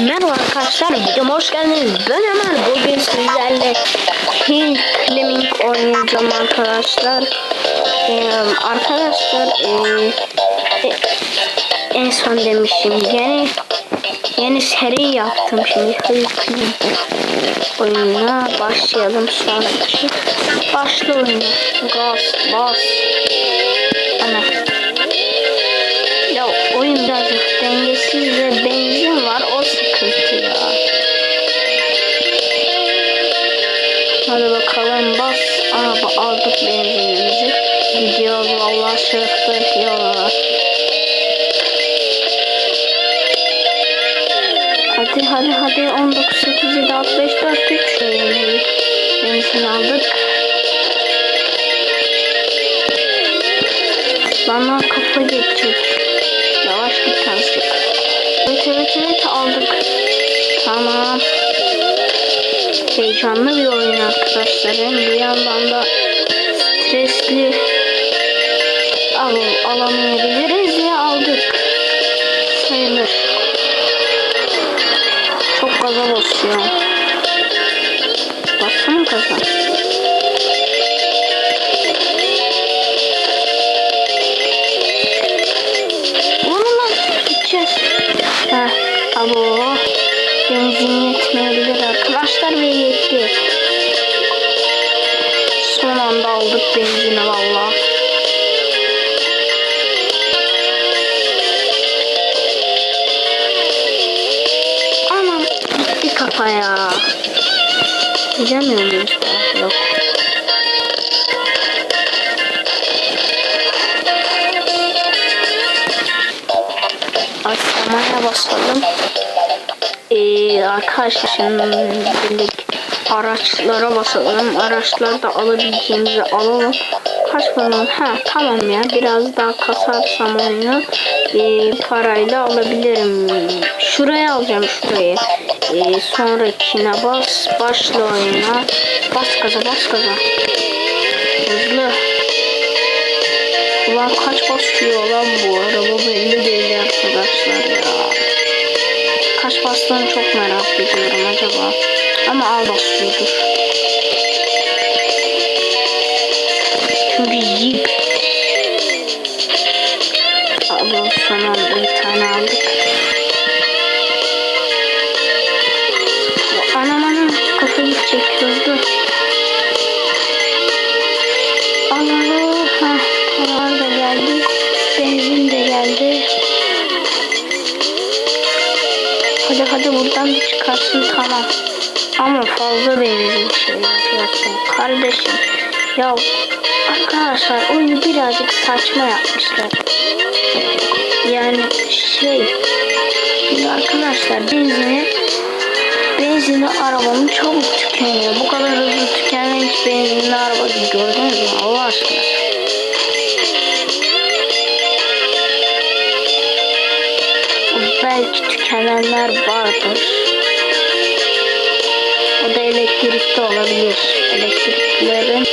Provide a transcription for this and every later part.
Merhaba arkadaşlar, videoma hoş geldiniz. Ben Ömer. Bugün sizlerle Hill Climbing oynayacağım arkadaşlar. Ee, arkadaşlar ee, e, en son demişim yeni yeni seri yaptım şimdi oyununa başlayalım sonra başla oyunu. Gaz, bas. Ana. Ya oyun biraz dengesiz ve benzin bakalım bas. Araba aldık benzinimizi. Gidiyoruz vallahi şırıktık ya. Hadi hadi hadi 19 8 7 6 5 4 3 benzin aldık. Bana kafa geçecek. Yavaş git azıcık. Evet evet evet aldık. Tamam. Heyecanlı bir oyun arkadaşlar. Hem bir yandan da stresli al, alamayabiliriz ya aldık. Sayılır. Çok gaza basıyor. Gaza. Lan gideceğiz. Heh, abo. Benzin yetmeyebilir arkadaşlar ve yetti. Son anda aldık benzini valla. Anam gitti kafaya. Gidemiyor muyuz? Yok. Açlamaya basalım. Ee, arkadaşlar araçlara basalım. Araçlarda alabileceğimizi alalım. Kaç para? Ha tamam ya. Biraz daha kasarsam oyunu e, parayla alabilirim. Şuraya alacağım şurayı. E, sonrakine bas. Başla oyuna. Bas gaza bas gaza. Hızlı. Ulan kaç basıyor lan bu araba belli Bastığını çok merak ediyorum acaba. Ama al basıyordur. Çünkü jeep. Abi son bir tane aldık. Ama fazla şey yapıyorsun kardeşim. Ya arkadaşlar oyunu birazcık saçma yapmışlar. Yani şey şimdi arkadaşlar benzini benzini arabamın çabuk tükeniyor. Bu kadar hızlı tükenen hiç benzinli araba gördünüz mü Allah aşkına? Belki tükenenler vardır. O da elektrikli olabilir. Elektriklerin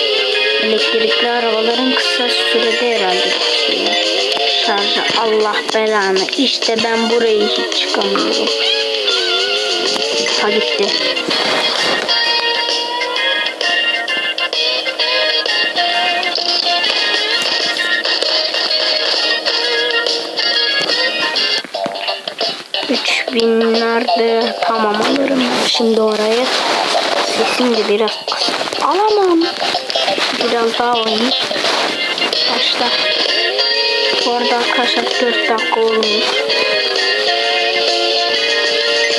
elektrikli arabaların kısa sürede herhalde bitiyor. Şarjı Allah belanı. İşte ben burayı hiç çıkamıyorum. Ha gitti. Üç binlerde tamam alırım şimdi orayı. Sesim de biraz. Alamam. Biraz daha oynayayım. Başla. Bu arada arkadaşlar 4 dakika olmuş.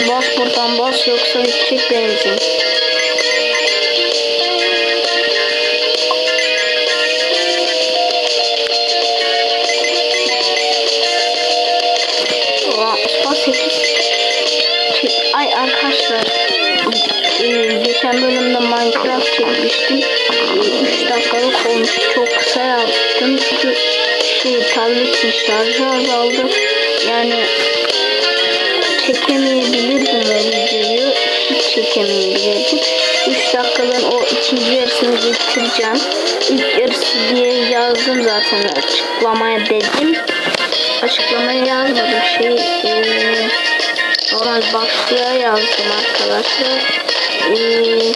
Bas buradan bas yoksa bitecek benzin. Geçen bölümde Minecraft çekmiştim. 3 dakikalık olmuş. Çok kısa yaptım. Çünkü şey tabletin şarjı azaldı. Yani çekemeyebilirdim o videoyu. Hiç çekemeyebilirdim. 3 dakikanın o ikinci yarısını getireceğim. İlk yarısı diye yazdım zaten açıklamaya dedim. Açıklamaya yazmadım şey. Ee, Normal başlığa yazdım arkadaşlar. Ee,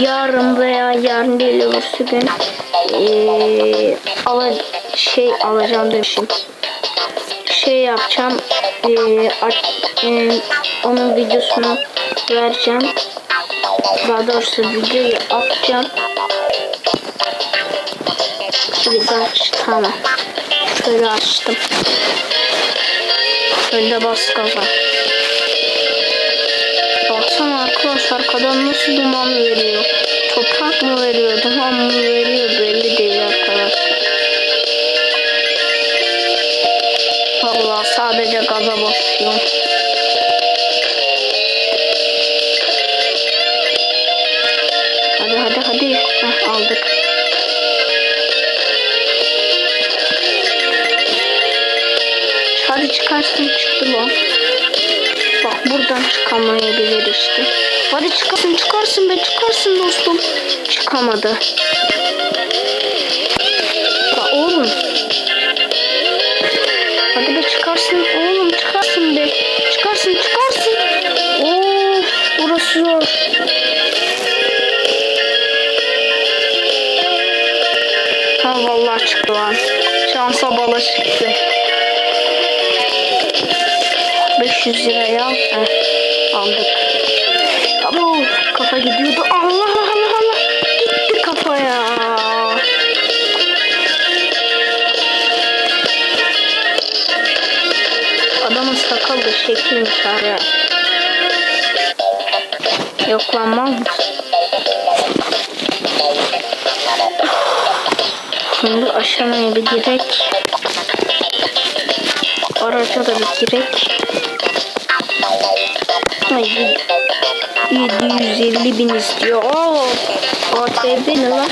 yarın veya yarın değil öbürsü gün ee, şey alacağım demişim. Şey yapacağım. Ee, ee, onun videosunu vereceğim. Daha doğrusu videoyu atacağım. Biz aç. Tamam. Şöyle açtım. Şöyle bas gaza. Arkadan nasıl duman veriyor. Toprak mı veriyor, duman mı veriyor belli değil arkadaşlar. Vallahi sadece gaza basıyorum. Hadi hadi hadi. Heh, aldık. Hadi çıkarsın çıktı lan. Buradan çıkamayabilir işte. Hadi çıkarsın çıkarsın be çıkarsın dostum. Çıkamadı. Ya oğlum. Hadi be çıkarsın oğlum çıkarsın be. Çıkarsın çıkarsın. Of burası zor. Ha vallahi çıktı lan. Şansa bala çıktı. 500 liraya. Heh, aldık. Abo kafa gidiyordu. Allah Allah Allah. Gitti kafa ya. Adamın sakalı şekilmiş abi. Yok lan mal mısın? Şimdi aşamaya bir girek. Araca da bir girek. Ay, 750 bin istiyor. Oo, ATV ne lan?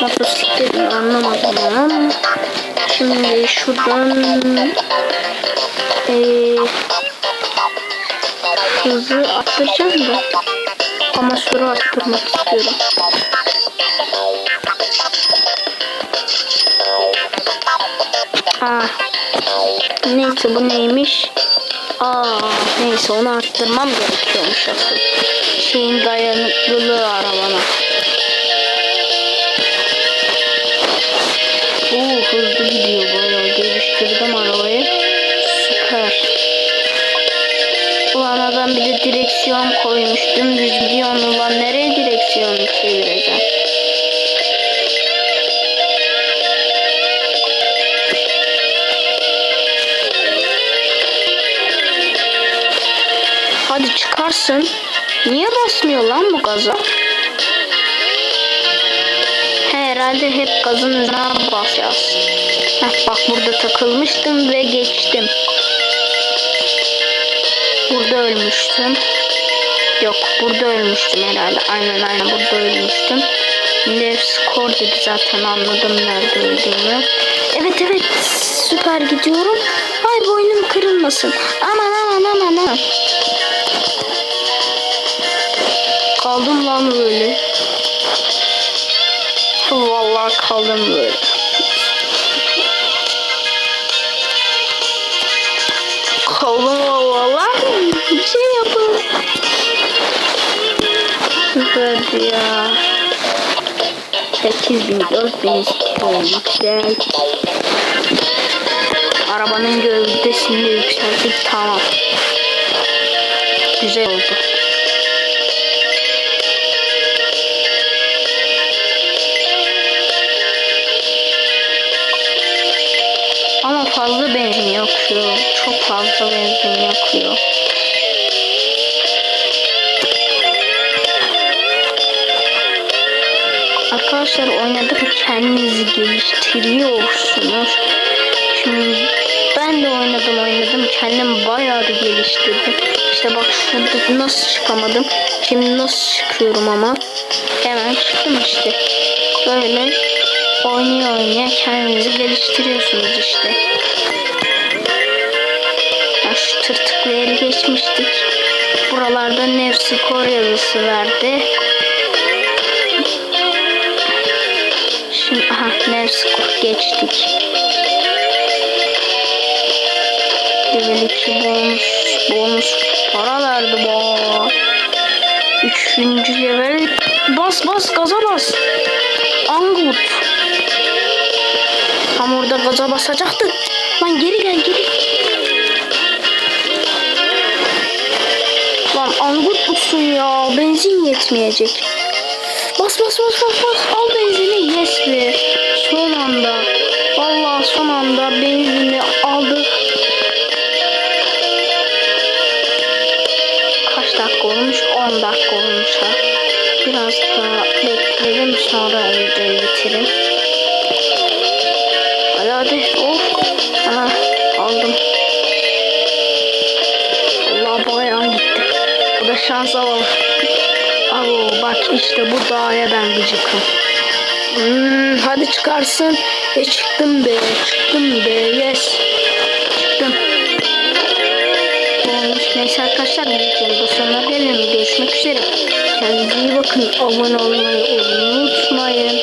Motosiklet mi anlamadım ama. Şimdi şuradan eee hızı arttıracağım da ama süre arttırmak istiyorum. Aa, neyse bu neymiş? Aa, neyse onu arttırmam gerekiyormuş asıl. Şeyin dayanıklılığı arabana. Oo hızlı gidiyor bayağı. Geliştirdim arabayı. Süper. Ulan adam bir de direksiyon koymuş. Dümdüz gidiyor. Ulan nereye direksiyonu çevireceğim? Hadi çıkarsın. Niye basmıyor lan bu gaza? He, herhalde hep gazın üzerine basacağız. Heh, bak burada takılmıştım ve geçtim. Burada ölmüştüm. Yok burada ölmüştüm herhalde. Aynen aynen burada ölmüştüm. Şimdi skor dedi zaten anladım nerede öldüğümü. Evet evet süper gidiyorum. Ay boynum kırılmasın. Aman aman aman aman. Kaldım lan böyle. Vallahi kaldım böyle. Kaldım vallahi. Bir şey yapın. Süperdi ya. 8000 4000 istiyorum. Güzel. Arabanın gövdesini yükselttik. Tamam. Güzel oldu. Fazla benzin yakıyor. Çok fazla benzin yakıyor. Arkadaşlar oynadıkça kendinizi geliştiriyorsunuz. Şimdi ben de oynadım oynadım. Kendim bayağı bir geliştirdim. İşte bak şurada nasıl çıkamadım. Şimdi nasıl çıkıyorum ama. Hemen çıktım işte. Böyle oynaya oynaya kendinizi geliştiriyorsunuz işte. Ya şu tırtıklı yeri geçmiştik. Buralarda nev skor yazısı verdi. Şimdi aha nev skor geçtik. Level 2 bonus bonus var. çıkardı bu. Üçüncü level. Bas bas gaza bas. Angut. Gaza basacaktı. Lan geri gel geri. Lan angut musun ya? Benzin yetmeyecek. Bas bas bas bas bas. Al benzini. Yes be. Son anda. Vallahi son anda benzini aldık. Kaç dakika olmuş? 10 dakika olmuş ha. Biraz daha bekleyelim sonra videoyu bitirin. Hadi. Of. Aha, aldım. Allah bu ayağım gitti. Bu da şans alalım. Alo bak işte bu dağa ben gıcıkım. Hmm, hadi çıkarsın. Ve çıktım be. Çıktım be. Yes. Çıktım. Olmuş. Neyse arkadaşlar bu videoda sonuna gelelim. Görüşmek üzere. Kendinize iyi bakın. Abone olmayı unutmayın.